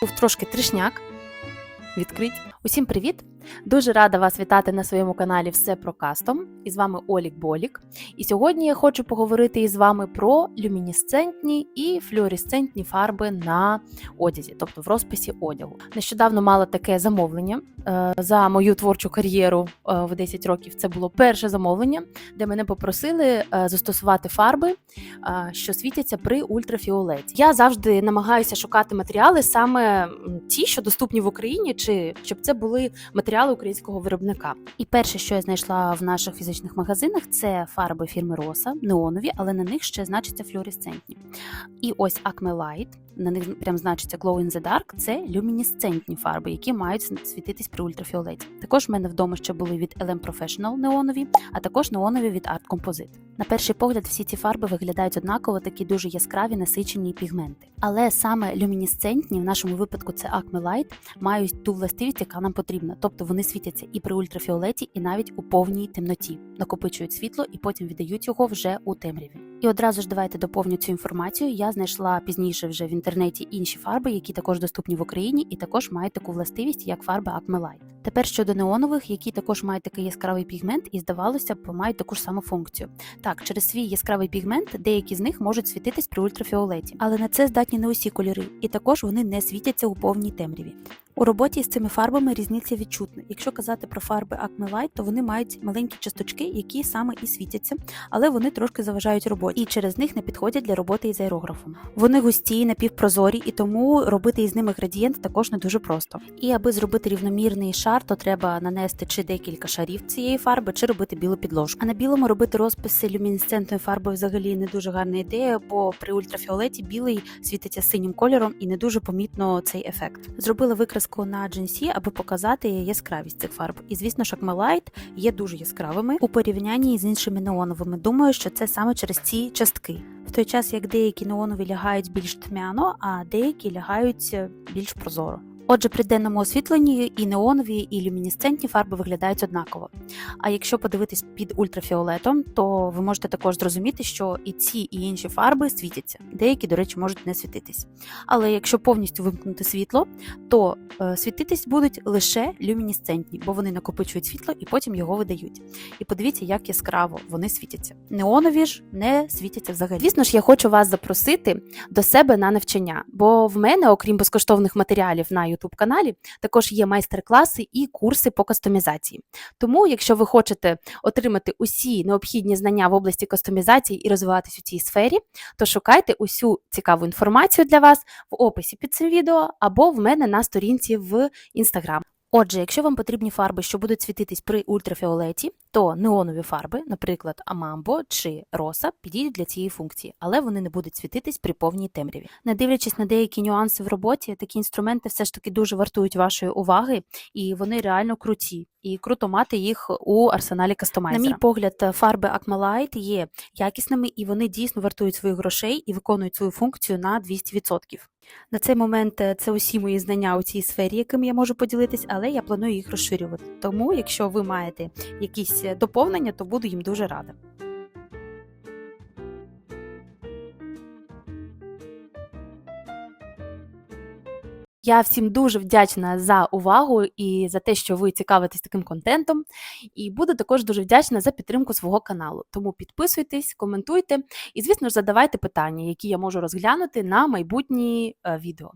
був трошки трішняк. Відкрить. Усім привіт! Дуже рада вас вітати на своєму каналі Все про кастом. І з вами Олік Болік. І сьогодні я хочу поговорити із вами про люмінесцентні і флюоресцентні фарби на одязі, тобто в розписі одягу. Нещодавно мала таке замовлення е, за мою творчу кар'єру е, в 10 років. Це було перше замовлення, де мене попросили е, застосувати фарби, що світяться при ультрафіолеті. Я завжди намагаюся шукати матеріали саме ті, що доступні в Україні, чи щоб це були матеріали українського виробника. І перше, що я знайшла в наших фізичних магазинах, це фарби фірми Роса, неонові, але на них ще значаться флюоресцентні. І ось Acme Light, на них прям значиться Glow in the Dark, це люмінесцентні фарби, які мають світитись при ультрафіолеті. Також в мене вдома ще були від LM Professional неонові, а також неонові від Art Composite. На перший погляд, всі ці фарби виглядають однаково, такі дуже яскраві, насичені пігменти. Але саме люмінесцентні, в нашому випадку це Acme Light, мають ту властивість, яка нам потрібна. Тобто вони світяться і при ультрафіолеті, і навіть у повній темноті, накопичують світло і потім віддають його вже у темряві. І одразу ж давайте доповню цю інформацію. Я знайшла пізніше вже в інтернеті інші фарби, які також доступні в Україні, і також мають таку властивість, як фарба Acme Light. Тепер щодо неонових, які також мають такий яскравий пігмент, і здавалося б, мають таку ж саму функцію. Так, через свій яскравий пігмент деякі з них можуть світитись при ультрафіолеті, але на це здатні не усі кольори, і також вони не світяться у повній темряві. У роботі з цими фарбами різниця відчутна. Якщо казати про фарби Acme Light, то вони мають маленькі часточки, які саме і світяться, але вони трошки заважають роботі, і через них не підходять для роботи із аерографом. Вони густі, напівпрозорі, і тому робити із ними градієнт також не дуже просто. І аби зробити рівномірний шар, то треба нанести чи декілька шарів цієї фарби, чи робити білу підложку. А на білому робити розписи люмінесцентної фарби взагалі не дуже гарна ідея, бо при ультрафіолеті білий світиться синім кольором і не дуже помітно цей ефект. Зробила викраску на джинсі, аби показати яскравість цих фарб. І звісно, Light є дуже яскравими у порівнянні з іншими неоновими. Думаю, що це саме через ці частки. В той час як деякі неонові лягають більш тьмяно, а деякі лягають е, більш прозоро. Отже, при денному освітленні і неонові, і люмінесцентні фарби виглядають однаково. А якщо подивитись під ультрафіолетом, то ви можете також зрозуміти, що і ці, і інші фарби світяться. Деякі, до речі, можуть не світитись. Але якщо повністю вимкнути світло, то е, світитись будуть лише люмінесцентні, бо вони накопичують світло і потім його видають. І подивіться, як яскраво вони світяться. Неонові ж не світяться взагалі. Звісно ж, я хочу вас запросити до себе на навчання, бо в мене, окрім безкоштовних матеріалів на YouTube каналі, також є майстер-класи і курси по кастомізації. Тому, якщо ви хочете отримати усі необхідні знання в області кастомізації і розвиватись у цій сфері, то шукайте усю цікаву інформацію для вас в описі під цим відео або в мене на сторінці в Instagram. Отже, якщо вам потрібні фарби, що будуть світитись при ультрафіолеті, то неонові фарби, наприклад, Амамбо чи Роса, підійдуть для цієї функції, але вони не будуть світитись при повній темряві. Не дивлячись на деякі нюанси в роботі, такі інструменти все ж таки дуже вартують вашої уваги, і вони реально круті. І круто мати їх у арсеналі кастомайзера. На мій погляд, фарби Light є якісними і вони дійсно вартують своїх грошей і виконують свою функцію на 200%. На цей момент е, це усі мої знання у цій сфері, якими я можу поділитись, але я планую їх розширювати. Тому, якщо ви маєте якісь е, доповнення, то буду їм дуже рада. Я всім дуже вдячна за увагу і за те, що ви цікавитесь таким контентом. І буду також дуже вдячна за підтримку свого каналу. Тому підписуйтесь, коментуйте і, звісно ж, задавайте питання, які я можу розглянути на майбутні е, відео.